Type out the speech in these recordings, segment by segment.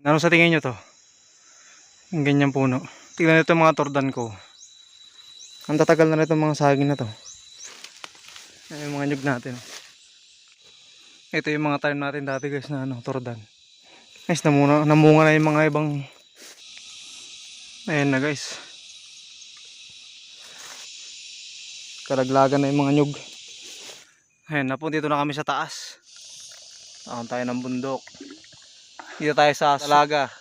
Ano sa tingin nyo to? Ang ganyang puno. Tignan nyo itong mga tordan ko. Ang tatagal na nito mga saging na to. Ayan yung mga nyug natin. Ito yung mga tanim natin dati guys na ano, tordan. Guys, namuna, namunga na yung mga ibang Ayan na guys. Karaglagan na yung mga nyug. Ayan na po, dito na kami sa taas. Takon tayo ng bundok. Dito tayo sa Salaga.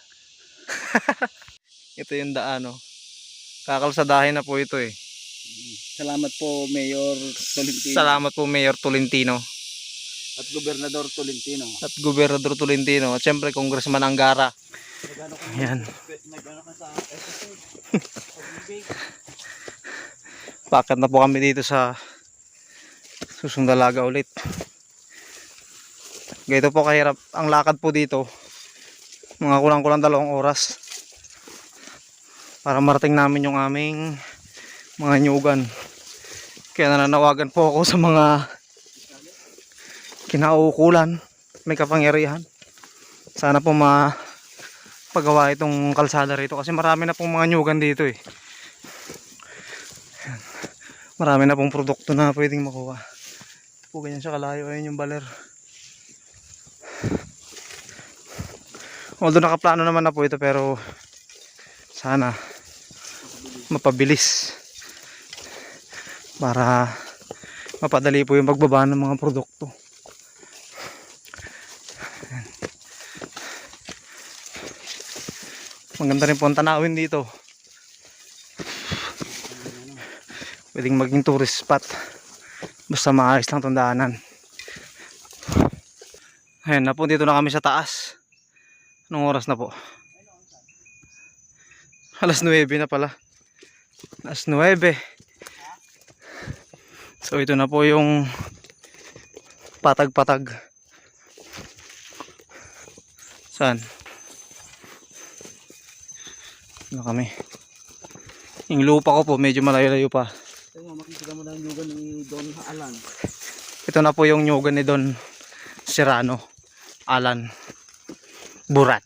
ito yung daan, no. Kakalsadahin na po ito eh. Salamat po Mayor Tolentino Salamat po Mayor Tolentino at Gobernador Tolentino. at Gobernador Tolentino at syempre Congressman Angara. Ayan. Bakit na po kami dito sa Susundalaga ulit. Ganito po kahirap. Ang lakad po dito, mga kulang-kulang dalawang oras. Para marating namin yung aming mga nyugan. Kaya nananawagan po ako sa mga kinaukulan, may kapangyarihan. Sana po ma pagawa itong kalsada rito kasi marami na pong mga nyugan dito eh. Marami na pong produkto na pwedeng makuha. Po ganyan siya kalayo. Ayun yung baler. Although nakaplano naman na po ito pero sana mapabilis para mapadali po yung pagbaba ng mga produkto. Ayan. Maganda rin po ang tanawin dito. pwedeng maging tourist spot basta maayos lang itong daanan ayun na po dito na kami sa taas anong oras na po alas 9 na pala alas 9 so ito na po yung patag patag saan ano kami yung lupa ko po medyo malayo-layo pa makikita mo na yung lugar ni Don Alan. Ito na po yung nyugan ni Don Serrano. Alan. Burat.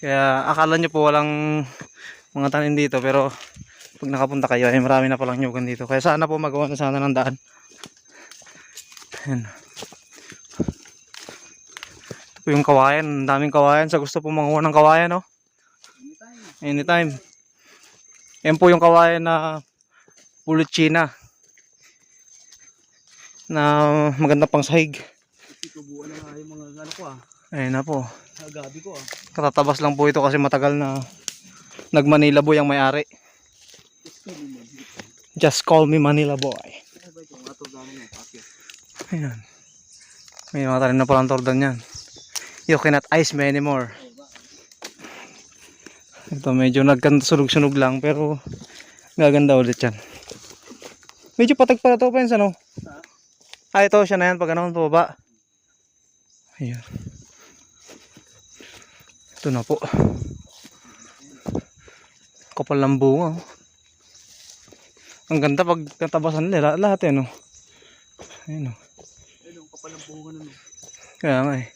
Kaya akala nyo po walang mga tanim dito pero pag nakapunta kayo ay marami na palang nyugan dito. Kaya sana po magawa na sana ng daan. Ayan. Ito po yung kawayan. Ang daming kawayan. Sa gusto po manguha ng kawayan, no? Anytime. Yan po yung kawayan na pulot China. Na maganda pang sahig. Tubuan na nga yung mga ano ko ah. Ayun na po. Gabi ko ah. Katatabas lang po ito kasi matagal na nag-Manila boy ang may-ari. Just call me Manila boy. Ayan. May mga tanim na palang tordan yan. You cannot ice me anymore. Ito medyo nagkasunog-sunog lang pero gaganda ulit yan. Medyo patag pala ito pens ano? Ah ito siya na yan pag ano pababa. Ayan. Ito na po. Kapal ng bunga. oh. Ang ganda pag katabasan nila lahat yan oh. Ayun oh. Ayun, ang kapal ng buhungan ano. Kaya nga eh.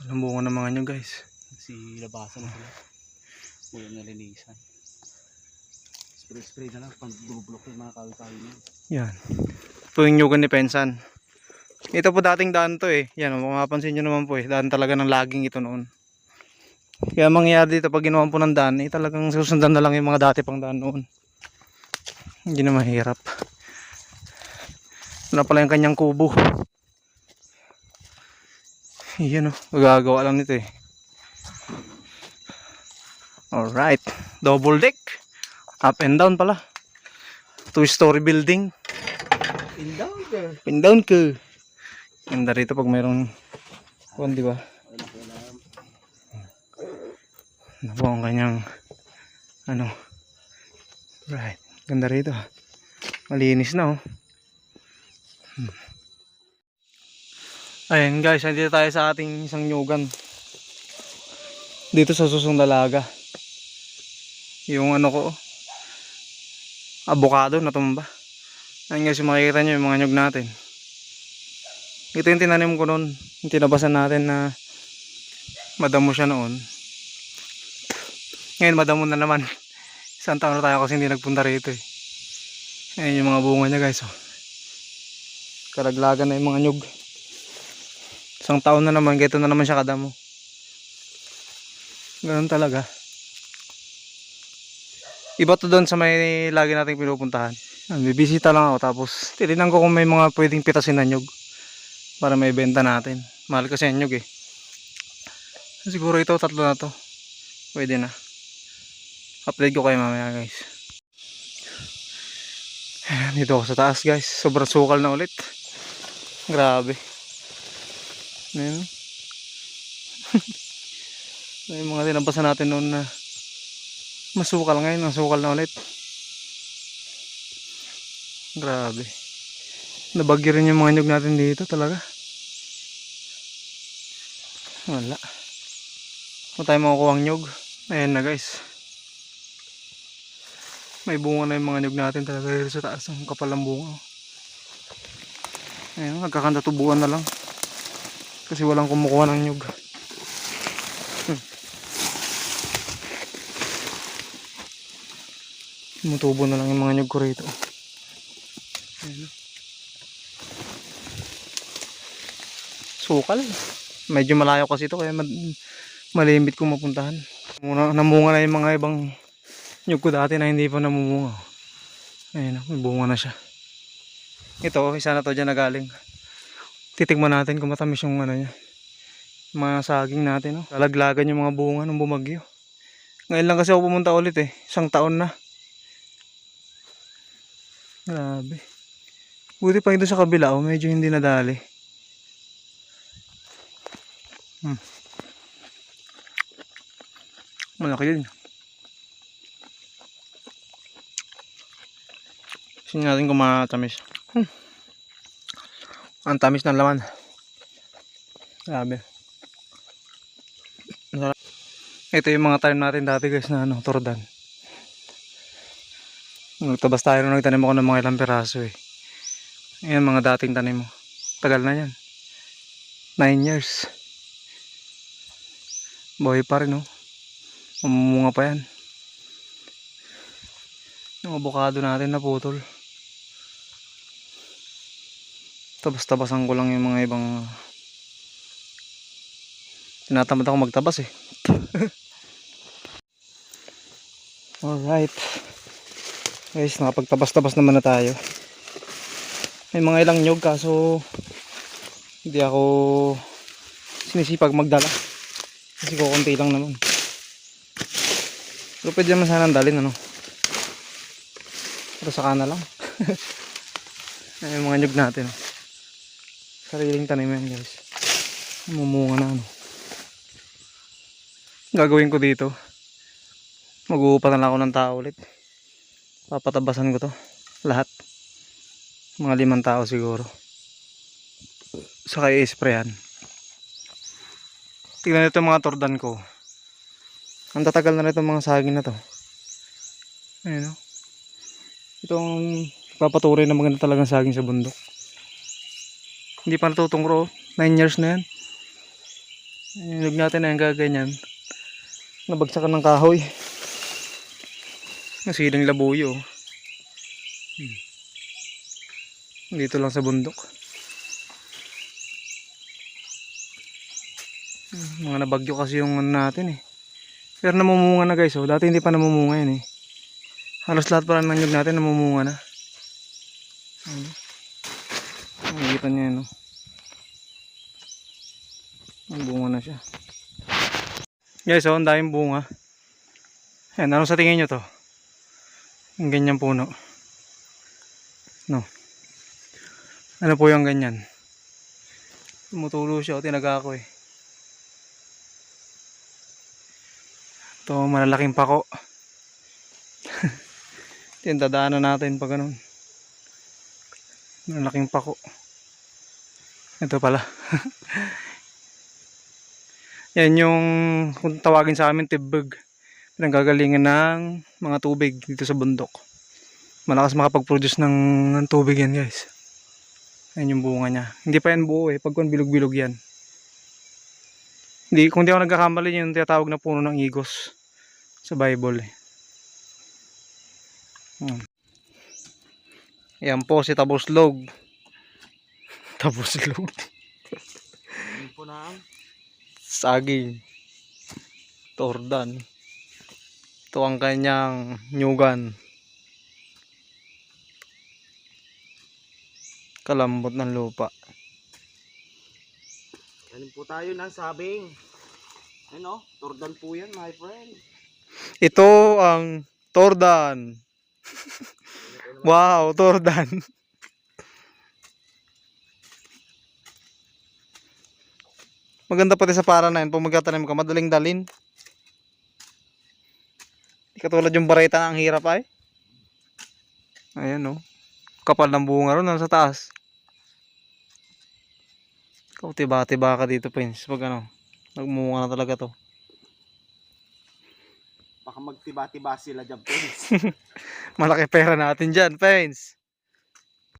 Walang bunga ng mga nyo guys. Si labasan na sila. Walang nalinisan. Spray-spray na lang pang bubulok yung mga kawi-kawi niya. Yan. Ito yung nyugan ni Pensan. Ito po dating daan to eh. Yan, kung mapapansin nyo naman po eh. Daan talaga ng laging ito noon. Kaya mangyayari dito pag ginawan po ng daan, eh talagang susundan na lang yung mga dati pang daan noon. Hindi na mahirap. Ito na pala yung kanyang kubo. Yan o, gagawa lang nito eh. Alright, double deck. Up and down pala. Two story building. In down there. Pin down ka. Ganda rito pag mayroong kuwan, di ba? Ano po ang kanyang ano. Right. Ganda rito. Malinis na oh. Hmm. Guys, nandito tayo sa ating isang nyugan. Dito sa susong dalaga. Yung ano ko, avocado na tumba. Ayun guys, makikita nyo yung mga nyug natin. Ito yung tinanim ko noon. Yung tinabasan natin na madamo siya noon. Ngayon madamo na naman. Isang taon na tayo kasi hindi nagpunta rito eh. Ayun yung mga bunga niya guys. Oh. Karaglagan na yung mga nyug. Isang taon na naman, gito na naman siya kadamo. Ganun talaga. Iba to doon sa may lagi nating pinupuntahan. Bibisita lang ako tapos tininan ko kung may mga pwedeng pitasin na nyug para may benta natin. Mahal kasi nyug eh. Siguro ito tatlo na to. Pwede na. Upload ko kayo mamaya guys. Ayan, Dito ako sa taas guys. Sobrang sukal na ulit. Grabe. Ayan. Yung mga tinabasan natin noon na masukal ngayon. Masukal na ulit. Grabe. Nabagyo rin yung mga nyug natin dito talaga. Wala. Kung tayo makukuha ang nyug. Ayan na guys. May bunga na yung mga nyug natin talaga dito sa taas. Ang kapal ng bunga. Ayan, nagkakantatubuan na lang. Kasi walang kumukuha ng nyug. Hmm. Tumutubo na lang yung mga nyug ko rito. Ayan. Sukal. Medyo malayo kasi ito kaya malimit kong mapuntahan. Muna, namunga na yung mga ibang nyug ko dati na hindi pa namumunga. Ayun, may bunga na siya. Ito, isa na to dyan na galing. Titigman natin kung matamis yung ano niya. Mga saging natin, no? Lalaglagan yung mga bunga nung bumagyo. Ngayon lang kasi ako pumunta ulit eh. Isang taon na. Grabe. Buti pa ito sa kabila, oh, medyo hindi nadali. Hmm. Malaki yun. Tingnan natin kung. Hmm. Ang tamis ng laman. Grabe. Ito yung mga tanim natin dati guys na ano, tordan. Nagtabas tayo nung nagtanim ako ng mga ilang piraso eh. Ayan mga dating tanim mo. Tagal na yan. 9 years. Buhay pa rin oh. Mamumunga pa yan. Yung avocado natin na putol. Tabas-tabasan ko lang yung mga ibang tinatamad ako magtabas eh. Alright. Guys, nakapagtabas-tabas naman na tayo. May mga ilang nyog kaso hindi ako sinisipag magdala. Kasi kukunti lang naman. Pero pwede naman sana dalhin ano. Pero saka na lang. Yung mga nyug natin. Sariling tanim yan guys. Mumunga na ano. Gagawin ko dito. Mag-uupa na lang ako ng tao ulit. Papatabasan ko to. Lahat. Mga limang tao siguro. Saka i-sprayan. Tignan nito mga tordan ko. Ang tatagal na nito mga saging na to. Ayun o. Itong papatuloy na maganda talagang saging sa bundok. Hindi pa natutungro. 9 years na yan. Lug natin na yung gaganyan. Nabagsakan ng kahoy. Nasiling labuyo. Hmm. Dito lang sa bundok. Mga nabagyo kasi yung ano natin eh. Pero namumunga na guys oh. Dati hindi pa namumunga yan eh. Halos lahat pala ng nyug natin namumunga na. Nakikita niya yan oh. Bunga na siya. Guys, oh, ang daming bunga. Ayan, ano sa tingin nyo to? Ang ganyan puno. No. Ano po yung ganyan? Tumutulo siya o tinaga ko eh. Ito, malalaking pako. Ito yung dadaanan natin pag ganun. Malalaking pako. Ito pala. Yan yung kung tawagin sa amin tibbag. Pinanggagalingan ng mga tubig dito sa bundok. Malakas makapag-produce ng, ng tubig yan guys. Ayan yung bunga niya. Hindi pa yan buo eh. Pag bilog-bilog yan. Hindi, kung di ako nagkakamali yun yung tinatawag na puno ng igos sa Bible eh. Hmm. Yan po si Tabuslog. Tabuslog. Hindi po na Saging. Tordan. Ito ang kanyang nyugan. Kalambot ng lupa. Galing po tayo ng sabing. Ano? Tordan po yan, my friend. Ito ang Tordan. wow, Tordan. Maganda pati sa para na yun. Pag magkatanim ka, madaling dalin. Di katulad yung bareta na ang hirap ay. Ayan oh. Kapal ng bunga ron nasa taas. Ikaw tiba-tiba ka dito, Prince. Pag ano, nagmunga na talaga to. Baka magtiba-tiba sila dyan, Prince. Malaki pera natin dyan, Prince.